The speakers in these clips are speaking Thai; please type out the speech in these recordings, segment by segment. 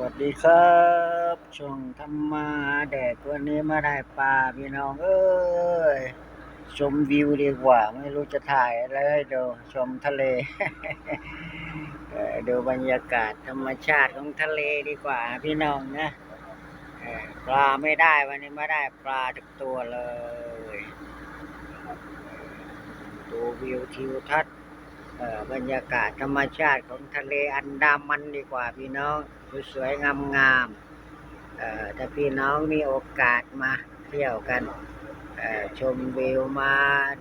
วัสดีครับ ช่องทำมาแดกวันนี้มาได้ปลาพี่น้องเอ้ย ชมวิวดีกว่า ไม่รู้จะถ่ายอะไรให้ดูชมทะเลเอ่อดูบรรยากาศธรรมชาติของทะเลดีกว่า พี่น้องนะปลาไม่ได้วันนี้ไม่ได้ปลาทุกตัวเลย ดูวิวทิวทัศน์ บรรยากาศธรรมชาติของทะเลอันดามันดีกว่าพี่น้องสวยๆงามๆเอ่อถ้าพี่น้องมีโอกาสมาเที่ยวกันชมวิวมา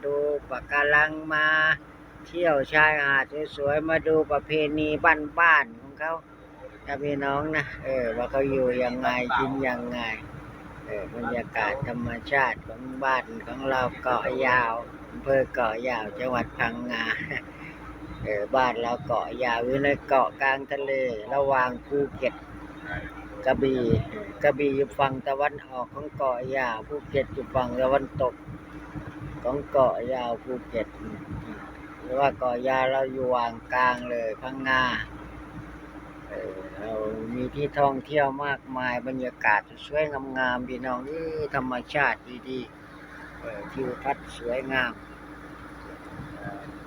ดูปะการังมา เที่ยวชายหาดสวยๆมาดูประเพณีบ้านๆของเขาถ้าพี่น้องนะเออว่าเขาอยู่ยังไงกินยังไงเออบรรยากาศธรรมชาติของบ้านของเราเกาะยาวอำเภอเกาะยาวจังหวัดพังงา เออบ้านเราเกาะยาวอยู่ในเกาะกลางทะเล ระหว่างภูเก็ตกระบี่กระบี่อยู่ฝั่งตะวันออกของเกาะยาวภูเก็ตอยู่ฝั่งตะวันตก ของเกาะยาวภูเก็ตหรือว่าเกาะยาวเราอยู่วางกลางเลยพังงาเออเรามีที่ท่องเที่ยวมากมายบรรยากาศสวยงามๆพี่น้องเอ้ยธรรมชาติดีๆทิวทัศน์สวยงาม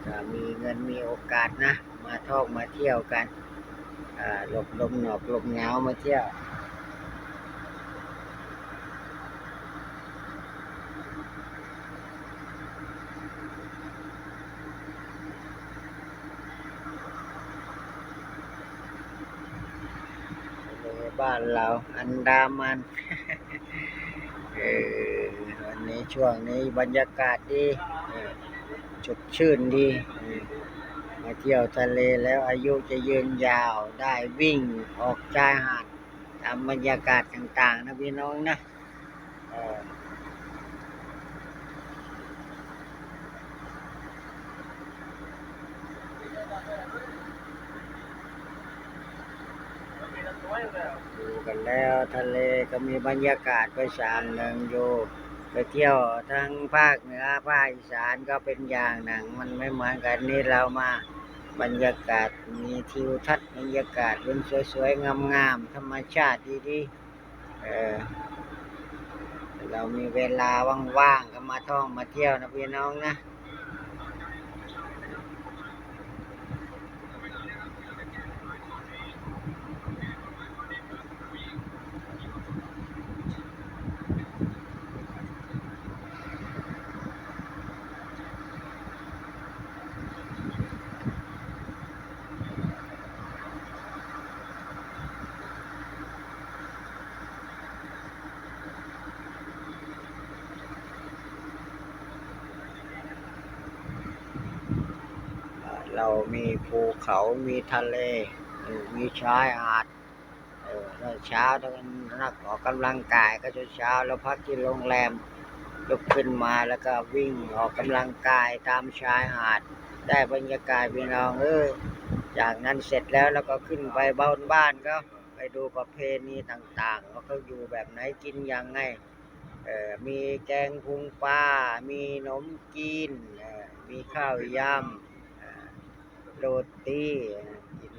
ถ้ามีเงินมีโอกาสนะ มาท่องมาเที่ยวกันหลบลมหนอกลมหนาวมาเที่ยวบ้านเราอันดามันวันนี้ช่วงนี้บรรยากาศดี สดชื่นดีมาเที่ยวทะเลแล้วอายุจะยืนยาวได้วิ่งออกชายหาดตามบรรยากาศต่าง ๆ นะพี่น้องนะดูกันแล้วทะเลก็มีบรรยากาศไปสามหนึ่งอยู่ ไปเที่ยวทั้งภาคเหนือภาคอีสานก็เป็นอย่างหนัง มันไม่เหมือนกันนี่เรามาบรรยากาศมีทิวทัศน์บรรยากาศเป็นสวยๆงามๆธรรมชาติดีๆเออเรามีเวลาว่างๆก็มาท่องมาเที่ยวนะพี่น้องนะ เรามีภูเขามีทะเลมีชายหาดเออเช้าถ้านักออกกำลังกายก็จะเช้าแล้วพักที่โรงแรมลุกขึ้นมาแล้วก็วิ่งออกกำลังกายตามชายหาด ได้บรรยากาศพี่น้องเออจากนั้นเสร็จแล้วแล้วก็ขึ้นไปบ้านบ้านก็ไปดูประเพณีต่างๆว่าเขาอยู่แบบไหนกินยังไงเออมีแกงพุงปลามีขนมจีนออมีข้าวยำ โรตีกิน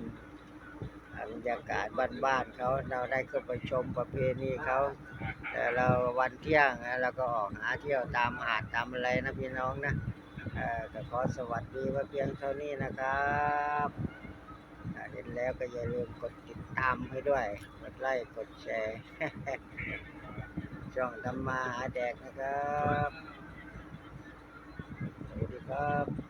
บรรยากาศบ้านๆเขาเราได้เข้าไปชมประเพณีเขาแต่เราวันเที่ยงเราก็ออกหาเที่ยวตามหาดตามอะไรนะพี่น้องนะก็ขอสวัสดีว่าเพียงเท่านี้นะครับเห็นแล้วก็อย่าลืมกดติดตามให้ด้วย กดไลค์กดแชร์ช่องทำมาหาแดกนะครับสวัสดีครับ